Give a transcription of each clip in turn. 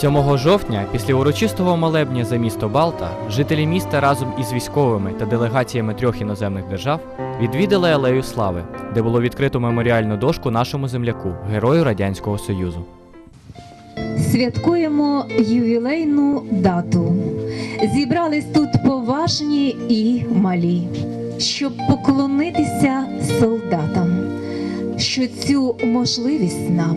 7 жовтня, після урочистого молебня за місто Балта, жителі міста разом із військовими та делегаціями трьох іноземних держав відвідали Алею Слави, де було відкрито меморіальну дошку нашому земляку, герою Радянського Союзу. Святкуємо ювілейну дату. Зібрались тут поважні і малі, щоб поклонитися солдатам, що цю можливість нам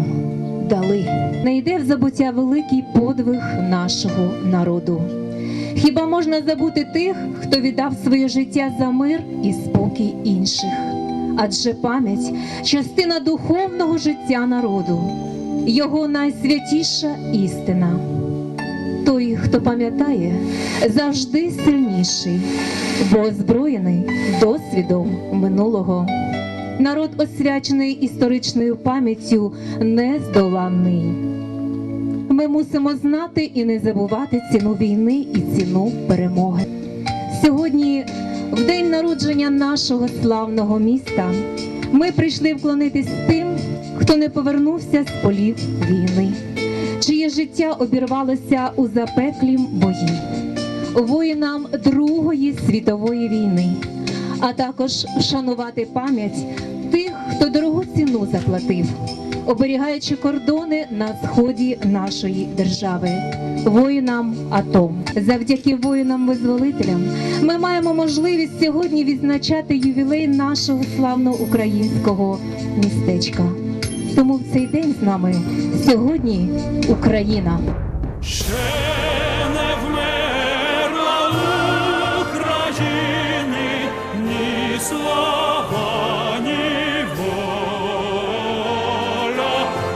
дали. Не йде в забуття великий подвиг нашого народу. Хіба можна забути тих, хто віддав своє життя за мир і спокій інших? Адже пам'ять частина духовного життя народу його найсвятіша істина. Той, хто пам'ятає, завжди сильніший, бо озброєний досвідом минулого. Народ, освячений історичною пам'яттю, нездоланний. Ми мусимо знати і не забувати ціну війни і ціну перемоги. Сьогодні, в день народження нашого славного міста, ми прийшли вклонитись тим, хто не повернувся з полів війни, чиє життя обірвалося у запеклім бої, воїнам Другої світової війни, а також вшанувати пам'ять тих, хто дорогу ціну заплатив, оберігаючи кордони на сході нашої держави. Воїнам АТО. завдяки воїнам-визволителям ми маємо можливість сьогодні відзначати ювілей нашого славного українського містечка. Тому в цей день з нами сьогодні Україна.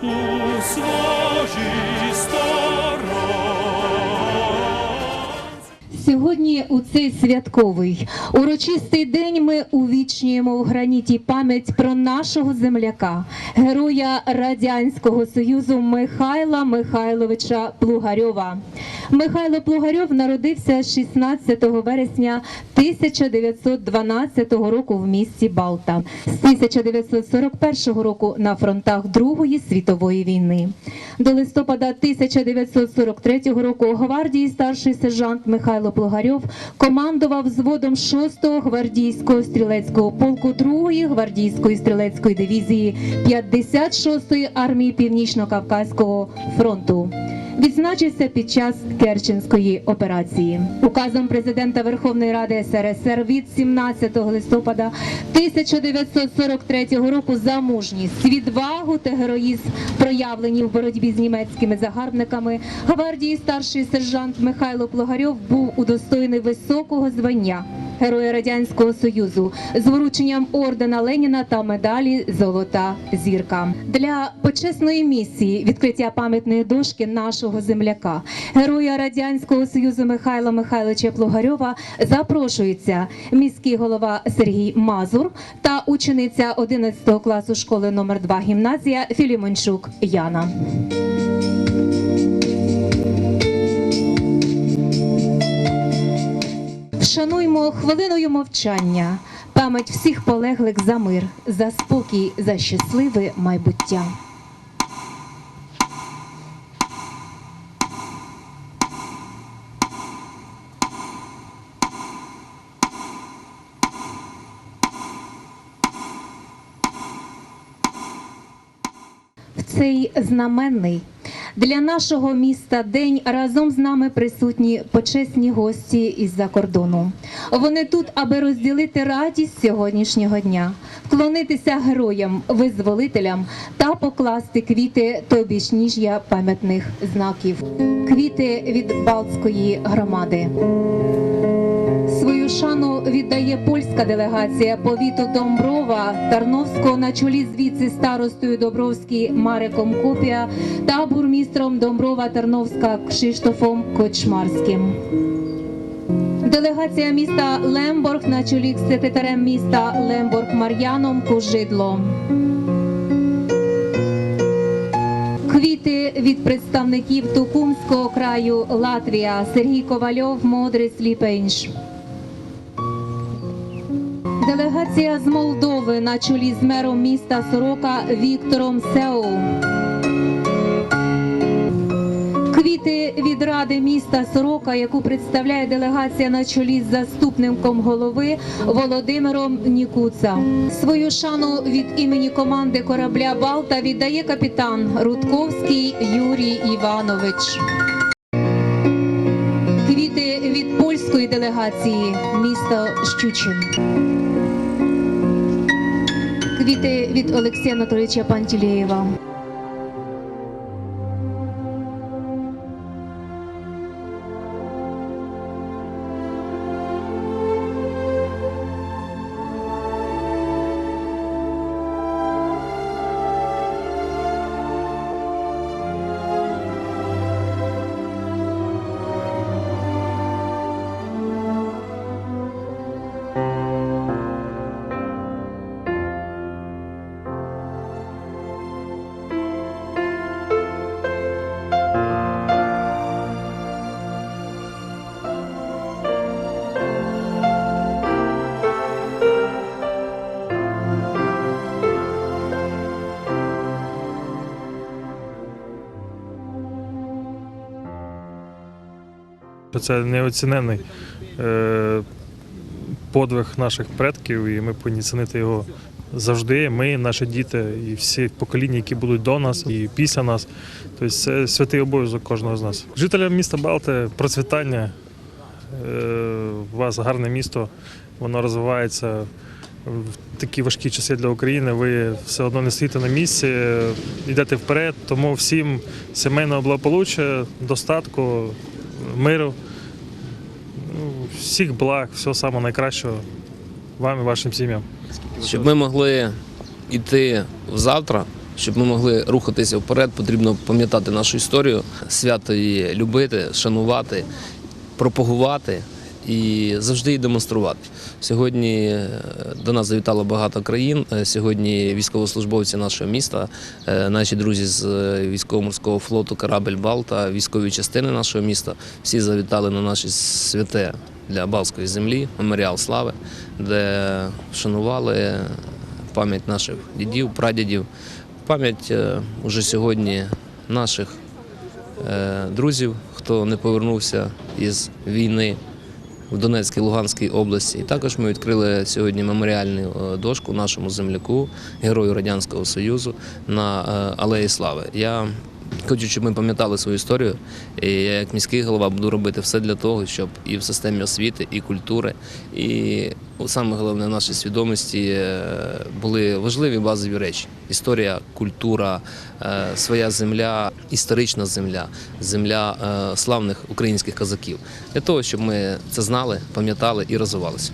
у Сьогодні у цей святковий урочистий день ми увічнюємо у граніті пам'ять про нашого земляка, героя Радянського Союзу Михайла Михайловича Плугарьова. Михайло Плугарьов народився 16 вересня 1912 року в місті Балта. З 1941 року на фронтах Другої світової війни. До листопада 1943 року гвардії старший сержант Михайло Плугарьов командував взводом 6-го гвардійського стрілецького полку 2-ї гвардійської стрілецької дивізії 56-ї армії Північно-Кавказького фронту. Відзначився під час Керченської операції. Указом президента Верховної Ради СРСР від 17 листопада 1943 року за мужність, відвагу та героїзм, проявлені в боротьбі з німецькими загарбниками, гвардії старший сержант Михайло Плогарьов був удостоєний високого звання. Героя Радянського Союзу. З врученням ордена Леніна та медалі Золота зірка для почесної місії відкриття пам'ятної дошки нашого земляка, героя Радянського Союзу Михайла Михайловича Плугарьова запрошується міський голова Сергій Мазур та учениця 11 класу школи номер 2 гімназія Філімончук Яна. Вшануймо хвилиною мовчання пам'ять всіх полеглих за мир, за спокій, за щасливе майбуття. В цей знаменний для нашого міста день разом з нами присутні почесні гості із-за кордону. Вони тут, аби розділити радість сьогоднішнього дня, вклонитися героям, визволителям та покласти квіти та обічніжжя пам'ятних знаків. Квіти від Балтської громади. Шану віддає польська делегація повіту Домброва Тарновського на чолі з віце-старостою Добровський Мареком Копія та бурмістром Домброва Тарновська Кшиштофом Кочмарським. Делегація міста Лемборг на чолі з секретарем міста Лемборг Мар'яном Кужидлом. Квіти від представників Тукумського краю Латвія Сергій Ковальов, Модрис Ліпенш. Делегація з Молдови на чолі з мером міста Сорока Віктором Сеу. Квіти від ради міста Сорока, яку представляє делегація на чолі з заступником голови Володимиром Нікуца. Свою шану від імені команди корабля Балта віддає капітан Рудковський Юрій Іванович. Квіти від польської делегації місто Щучин. Квіти від Олексія Анатолійовича Пантілєєва. Це неоцінений е, подвиг наших предків, і ми повинні цінити його завжди. Ми, наші діти, і всі покоління, які будуть до нас і після нас. Тобто це святий обов'язок кожного з нас. Жителям міста Балти процвітання. Е, у вас гарне місто, воно розвивається. В такі важкі часи для України ви все одно не стоїте на місці, йдете вперед. Тому всім сімейного благополуччя, достатку, миру, ну, всіх благ, всього самого найкращого вам і вашим сім'ям. Щоб ми могли йти завтра, щоб ми могли рухатися вперед, потрібно пам'ятати нашу історію, свято її любити, шанувати, пропагувати і завжди її демонструвати. Сьогодні е, до нас завітало багато країн. Е, Сьогодні військовослужбовці нашого міста, е, наші друзі з військово-морського флоту Корабель Балта, військові частини нашого міста. Всі завітали на наше святе для Балтської землі, меморіал слави, де вшанували пам'ять наших дідів, прадідів, пам'ять уже сьогодні наших друзів, хто не повернувся із війни в Донецькій Луганській області. І також ми відкрили сьогодні меморіальну е, дошку нашому земляку, герою Радянського Союзу на е, Алеї Слави. Я хочу, щоб ми пам'ятали свою історію. І я, як міський голова, буду робити все для того, щоб і в системі освіти, і культури, і саме головне в нашій свідомості е, були важливі базові речі: історія, культура, е, своя земля, історична земля, земля е, славних українських козаків. Для того, щоб ми це знали, пам'ятали і розвивалися.